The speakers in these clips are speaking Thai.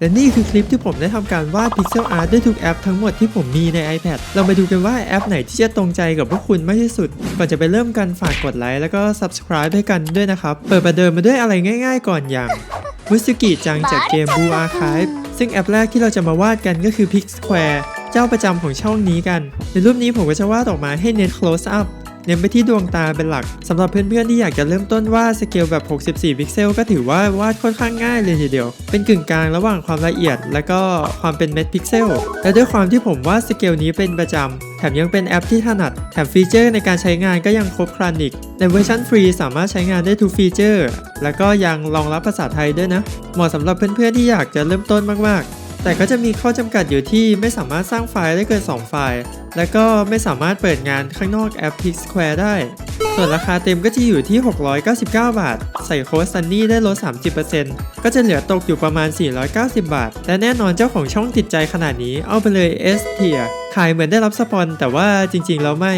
และนี่คือคลิปที่ผมได้ทำการวาด Pixel Art ด้วยทุกแอปทั้งหมดที่ผมมีใน iPad เรามาดูกันว่าแอปไหนที่จะตรงใจกับพวกคุณมากที่สุด ก่อนจะไปเริ่มกันฝากกดไลค์แล้วก็ Subscribe ให้กันด้วยนะครับ เปิดประเดิมมาด้วยอะไรง่าย ๆ ก่อนอย่างมุสกิจังจากเกม Blue Archive ซึ่งแอปแรกที่เราจะมาวาดกันก็คือ Pix Square เจ้าประจำของช่องนี้กัน ในรูปนี้ผมก็จะวาดออกมาให้เน้น close up เน้นไปที่ดวงตาเป็นหลักสำหรับเพื่อนๆที่อยากจะเริ่มต้นวาดสเกลแบบ 64 พิกเซลก็ถือว่าวาดค่อนข้างง่ายเลยทีเดียว เป็นกึ่งกลางระหว่างความละเอียด และก็ความเป็นเม็ดพิกเซลและด้วยความที่ผมวาดสเกลนี้เป็นประจำแถมยังเป็นแอปที่ถนัด แถมฟีเจอร์ในการใช้งานก็ยังครบครันอีก ในเวอร์ชันฟรีสามารถใช้งานได้ทุกฟีเจอร์ แล้วก็ยังรองรับภาษาไทยด้วยนะ เหมาะสำหรับเพื่อนๆที่อยากจะเริ่มต้นมากๆ แต่ก็จะมีข้อจำกัดอยู่ที่ไม่สามารถสร้างไฟล์ได้เกิน 2 ไฟล์ และก็ไม่สามารถเปิดงานข้างนอกแอป Pix Square ได้ ส่วนราคาเต็มก็จะอยู่ที่ 699 บาท ใส่โค้ดซันนี่ได้ลด 30%ก็จะเหลือตกอยู่ประมาณ 490 บาท และแน่นอนเจ้าของช่องติดใจขนาดนี้เอาไปเลย S tier ขายเหมือนได้รับสปอน แต่ว่าจริงๆแล้วไม่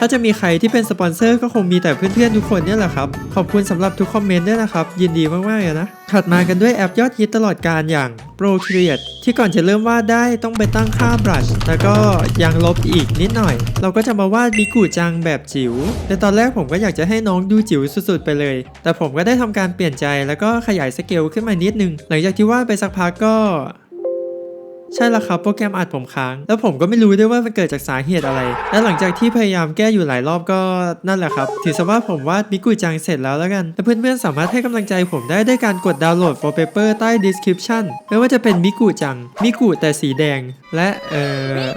ถ้าจะมีใครที่เป็นสปอนเซอร์ก็คงมีแต่เพื่อนๆทุกคนเนี่ยแหละครับ ขอบคุณสำหรับทุกคอมเมนต์ด้วยนะครับ ยินดีมากๆเลยนะ ถัดมากันด้วยแอปยอดฮิตตลอดการอย่าง Procreate ที่ก่อนจะเริ่มวาดได้ต้องไปตั้งค่าบรัชแล้วก็ยังลบอีกนิดหน่อย เราก็จะมาวาดมิกุจังแบบจิ๋วแต่ตอนแรกผมก็อยากจะให้น้องดูจิ๋วสุดๆไปเลย แต่ผมก็ได้ทำการเปลี่ยนใจแล้วก็ขยายสเกลขึ้นมานิดนึง หลังจากที่วาดไปสักพักก็ ใช่แล้วครับโปรแกรมอัดผมค้าง แล้วผมก็ไม่รู้ด้วยว่ามันเกิดจากสาเหตุอะไร และหลังจากที่พยายามแก้อยู่หลายรอบก็นั่นแหละครับ ถือซะว่าผมวาดมิกุจังเสร็จแล้วแล้วกันและเพื่อนๆสามารถให้กำลังใจผมได้ด้วยการกดดาวน์โหลดโปรเปเปอร์ใต้ description ไม่ว่าจะเป็นมิกุจังมิกุแต่สีแดง และเอ่อ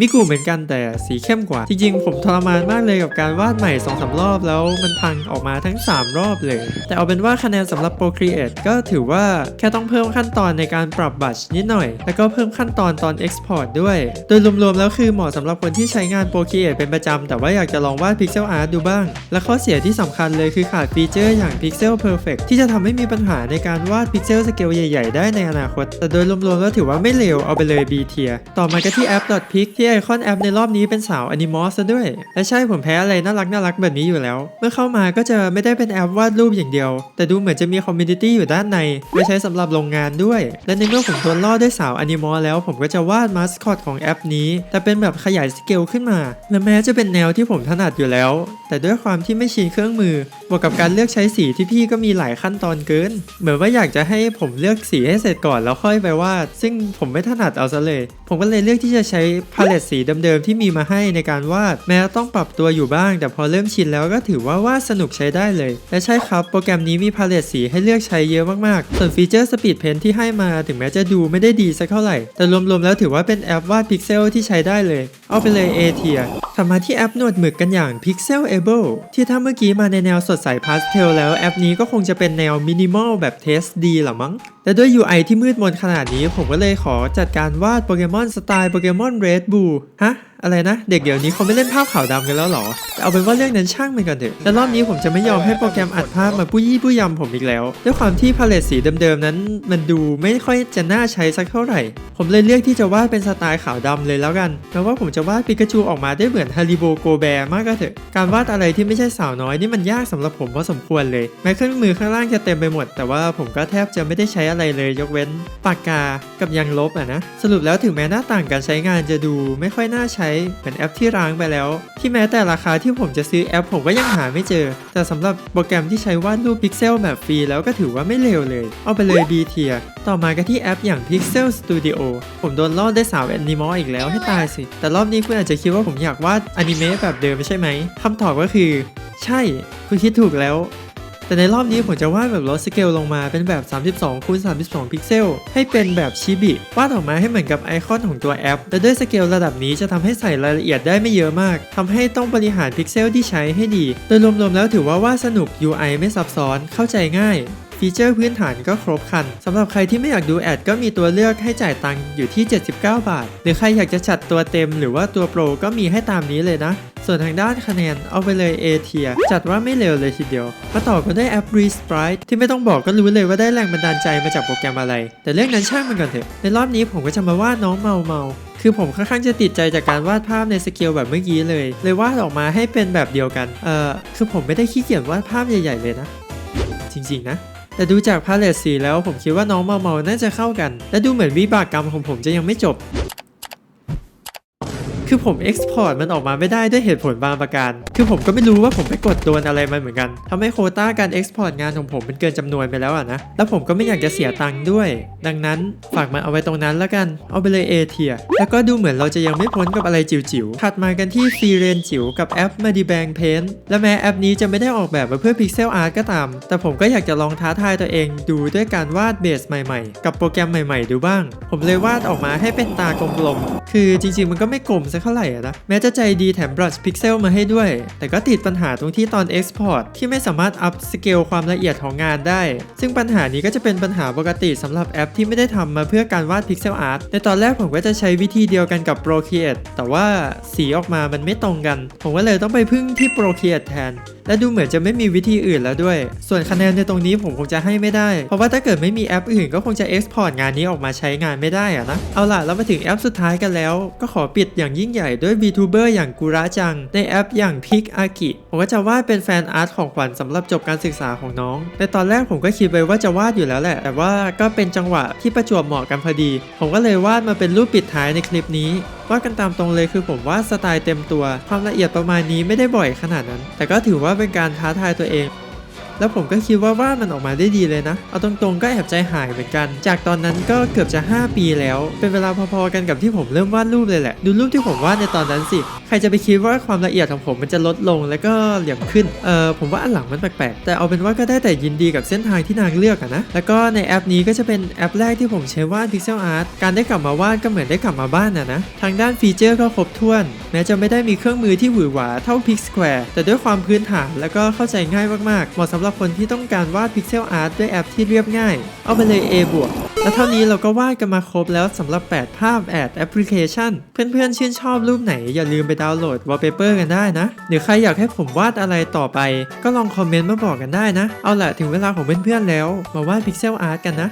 มิกูเหมือนกันแต่สีเข้มกว่า จริงๆ ผมทรมานมากเลยกับการวาดใหม่2อสรอบแล้วมันพังออกมาทั้ง 3 รอบเลย แต่เอาเป็นว่าคะแนนสำหรับ Procreate ก็ถือว่าแค่ต้องเพิ่มขั้นตอนในการปรับบัตชนิดหน่อย แล้วก็เพิ่มขั้นตอนตอน Export ด้วย โดยรวมๆแล้วคือเหมาะสำหรับคนที่ใช้งาน Procreate เป็นประจำแต่ว่าอยากจะลองวาด Pixel Art ดูบ้าง และข้อเสียที่สำคัญเลยคือขาดฟีเจอร์อย่าง Pixel Perfect ที่จะทำให้มีปัญหาในการวาด Pixel สเกลใหญ่ ๆ ได้ในอนาคต แต่โดยรวมๆแล้วถือว่าไม่เลวเอาไปเลย B tier ต่อมาก็ที่แอป .pic ที่ไอคอนแอปในรอบนี้เป็นสาวอนิมอสซะด้วย และใช่ผมแพ้อะไรน่ารักน่ารักแบบนี้อยู่แล้ว เมื่อเข้ามาก็จะไม่ได้เป็นแอปวาดรูปอย่างเดียว แต่ดูเหมือนจะมีคอมมูนิตี้อยู่ด้านในไว้ใช้สำหรับโรงงานด้วย และในเมื่อผมโดนล่อด้วยสาวอนิมอสแล้วผมก็จะวาดมาสคอตของแอปนี้ แต่เป็นแบบขยายสเกลขึ้นมา และแม้จะเป็นแนวที่ผมถนัดอยู่แล้ว แต่ด้วยความที่ไม่ชินเครื่องมือ บวกกับการเลือกใช้สีที่พี่ก็มีหลายขั้นตอนเกิน เหมือนว่าอยากจะให้ผมเลือกสีให้เสร็จก่อนแล้วค่อยไปวาด ซึ่งผมไม่ถนัดเอาซะเลย ผมก็เลยเลือกที่จะใช้พาเลตสีเดิมๆที่มีมาให้ในการวาด แม้ต้องปรับตัวอยู่บ้าง แต่พอเริ่มชินแล้วก็ถือว่าวาดสนุกใช้ได้เลย และใช่ครับ โปรแกรมนี้มีพาเลตสีให้เลือกใช้เยอะมากๆ ส่วนฟีเจอร์ Speed Pen ที่ให้มาถึงแม้จะดูไม่ได้ดีสักเท่าไหร่ แต่รวมๆแล้วถือว่าเป็นแอปวาดพิกเซลที่ใช้ได้เลยเอาไปเลย A tier ถัดมาที่แอปนวดหมึกกันอย่าง Pixelable ที่ถ้าเมื่อกี้มาในแนวสดใสพาสเทลแล้วแอปนี้ก็คงจะเป็นแนวมินิมอลแบบเทสดีหรอมั้ง แต่ด้วย UI ที่มืดมนขนาดนี้ผมก็เลยขอจัดการวาดโปเกมอนสไตล์โปเกมอนเรดบูฮะอะไรนะ เด็กเดี๋ยวนี้เขาไม่เล่นภาพขาวดำกันแล้วหรอแต่เอาเป็นว่าเรื่องนั้นช่างมันก่อนเถอะแต่รอบนี้ผมจะไม่ยอมให้โปรแกรมอัดภาพมาปุ้ยี่ปุ้ยำผมอีกแล้ว ด้วยความที่พาเลตสีเดิมๆนั้น มันดูไม่ค่อยจะน่าใช้สักเท่าไหร่ ผมเลยเลือกที่จะวาดเป็นสไตล์ขาวดำเลยแล้วกันแม้ว่าผมจะวาดปิกาจูออกมาได้เหมือนฮาริโบโกแบร์มากก็เถอะ การวาดอะไรที่ไม่ใช่สาวน้อยนี่มันยากสำหรับผมพอสมควรเลย แม้เครื่องมือข้างล่างจะเต็มไปหมด แต่ว่าผมก็แทบจะไม่ได้ใช้อะไรเลยยกเว้นปากกากับยางลบอะนะสรุปแล้วถึงแม้หน้าต่างการใช้งานจะดูไม่ค่อยน่าใช้เหมือนแอปที่ร้างไปแล้ว ที่แม้แต่ราคาที่ผมจะซื้อแอปผมก็ยังหาไม่เจอ แต่สำหรับโปรแกรมที่ใช้วาดรูปพิกเซลแบบฟรีแล้วก็ถือว่าไม่เลวเลย เอาไปเลย B tier ต่อมาก็ที่แอปอย่าง Pixel Studio ผมโดนล่อได้สาวแอนิมอลอีกแล้วให้ตายสิ แต่รอบนี้คุณอาจจะคิดว่าผมอยากวาดอนิเมะแบบเดิมใช่ไหมคำตอบก็คือ ใช่ คุณคิดถูกแล้ว แต่ในรอบนี้ผมจะวาดแบบลดสเกลลงมาเป็นแบบ 32คูณ32 พิกเซล ให้เป็นแบบชิบิ วาดออกมาให้เหมือนกับไอคอนของตัวแอป และด้วยสเกลระดับนี้จะทำให้ใส่รายละเอียดได้ไม่เยอะมากทำให้ต้องบริหารพิกเซลที่ใช้ให้ดี โดยรวมๆแล้วถือว่าวาดสนุก UI ไม่ซับซ้อน เข้าใจง่าย ฟีเจอร์พื้นฐานก็ครบคันสำหรับใครที่ไม่อยากดูแอดก็มีตัวเลือกให้จ่ายตังค์อยู่ที่ 79 บาท หรือใครอยากจะจัดตัวเต็มหรือว่าตัวโปรก็มีให้ตามนี้เลยนะ ส่วนทางด้านคะแนนเอาไปเลย A tier จัดว่าไม่เร็วเลยทีเดียว มาต่อกันด้วยแอป Resprite ที่ไม่ต้องบอกก็รู้เลยว่าได้แรงบันดาลใจมาจากโปรแกรมอะไร แต่เรื่องนั้นช่างมันก่อนเถอะ ในรอบนี้ผมก็จะมาวาดน้องเมาเมาคือผมค่อนข้างจะติดใจจากการวาดภาพในสเกลแบบเมื่อกี้เลย เลยวาดออกมาให้เป็นแบบเดียวกัน เอ่อ คือผมไม่ได้ขี้เกียจวาดภาพใหญ่ ๆ เลยนะ จริง ๆ นะ แต่ดูจากพาเลตสีแล้วผมคิดว่าน้องเมาเมาน่าจะเข้ากัน และดูเหมือนวิบากกรรมของผมจะยังไม่จบ คือผม Export มันออกมาไม่ได้ด้วยเหตุผลบางประการ คือผมก็ไม่รู้ว่าผมไปกดโดนอะไรมันเหมือนกันทำให้โคต้าการ Export งานของผมมันเกินจำนวนไปแล้วอะนะ แล้วผมก็ไม่อยากจะเสียตังค์ด้วย ดังนั้นฝากมันเอาไว้ตรงนั้นแล้วกัน เอาไปเลย A เทีย แล้วก็ดูเหมือนเราจะยังไม่พ้นกับอะไรจิ๋วๆ ถัดมากันที่ฟรีเรนจิ๋วกับแอป m a d i b a n g Paint และแม้แอปนี้จะไม่ได้ออกแบบมาเพื่อ Pixel Art ก็ตาม แต่ผมก็อยากจะลองท้าทายตัวเองดูด้วยการวาดเบสใหม่ๆ กับโปรแกรมใหม่ ๆ ดูบ้าง ผมเลยวาดออกมาให้เป็นตากลมๆ คือจริงๆมันก็ไม่กลมสกเท่าไหร่นะแม้จะใจดีแถม brush pixel มาให้ด้วย แต่ก็ติดปัญหาตรงที่ตอน export ที่ไม่สามารถ up scale ความละเอียดของงานได้ ซึ่งปัญหานี้ก็จะเป็นปัญหาปกติสำหรับแอปที่ไม่ได้ทำมาเพื่อการวาด pixel art ในตอนแรกผมก็จะใช้วิธีเดียวกันกับ Procreate แต่ว่าสีออกมามันไม่ตรงกัน ผมก็เลยต้องไปพึ่งที่ Procreate แทนและดูเหมือนจะไม่มีวิธีอื่นแล้วด้วย ส่วนคะแนนในตรงนี้ผมคงจะให้ไม่ได้ เพราะว่าถ้าเกิดไม่มีแอปอื่นก็คงจะ export งานนี้ออกมาใช้งานไม่ได้อะนะ เอาล่ะ เรามาถึงแอปสุดท้ายกันแล้ว ก็ขอปิดอย่างยิ่งใหญ่ด้วย VTuber อย่างกุระจัง ในแอปอย่าง Pic a k i ผมก็จะวาดเป็นแฟนอาร์ตของขวัญสำหรับจบการศึกษาของน้อง ในตอนแรกผมก็คิดไว้ว่าจะวาดอยู่แล้วแหละ แต่ว่าก็เป็นจังหวะที่ประจวบเหมาะกันพอดี ผมก็เลยวาดมาเป็นรูปปิดท้ายในคลิปนี้ว่ากันตามตรงเลยคือผมว่าสไตล์เต็มตัว ความละเอียดประมาณนี้ไม่ได้บ่อยขนาดนั้น แต่ก็ถือว่าเป็นการท้าทายตัวเอง แล้วผมก็คิดว่าวาดมันออกมาได้ดีเลยนะ เอาตรงๆก็แอบใจหายเหมือนกัน จากตอนนั้นก็เกือบจะ 5 ปีแล้ว เป็นเวลาพอๆกันกับที่ผมเริ่มวาดรูปเลยแหละ ดูรูปที่ผมวาดในตอนนั้นสิ ใครจะไปคิดว่าความละเอียดของผมมันจะลดลงแล้วก็เหลี่ยมขึ้น เออผมว่าอันหลังมันแปลกๆ แต่เอาเป็นว่าก็ได้แต่ยินดีกับเส้นทางที่นางเลือกอะนะ แล้วก็ในแอปนี้ก็จะเป็นแอปแรกที่ผมใช้วาด Pixel Art การได้กลับมาวาดก็เหมือนได้กลับมาบ้านอะนะ ทางด้านฟีเจอร์ก็ครบถ้วน แม้จะไม่ได้มีเครื่องมือที่หวือหวาเท่า Pix Square แต่ด้วยความพื้นฐานแล้วก็เข้าใจง่ายมากๆ เหมาะสำหรับหรับคนที่ต้องการวาดพิกเซลอาร์ตด้วยแอปที่เรียบง่าย เอาไปเลย A บวกและเท่านี้เราก็วาดกันมาครบแล้วสำหรับ 8 ภาพแอดแอปพลิเคชัน เพื่อนๆ ชื่นชอบรูปไหนอย่าลืมไปดาวน์โหลด wallpaper กันได้นะ หรือใครอยากให้ผมวาดอะไรต่อไป ก็ลองคอมเมนต์มาบอกกันได้นะ เอาล่ะถึงเวลาของเพื่อนๆแล้ว มาวาดพิกเซลอาร์ตกันนะ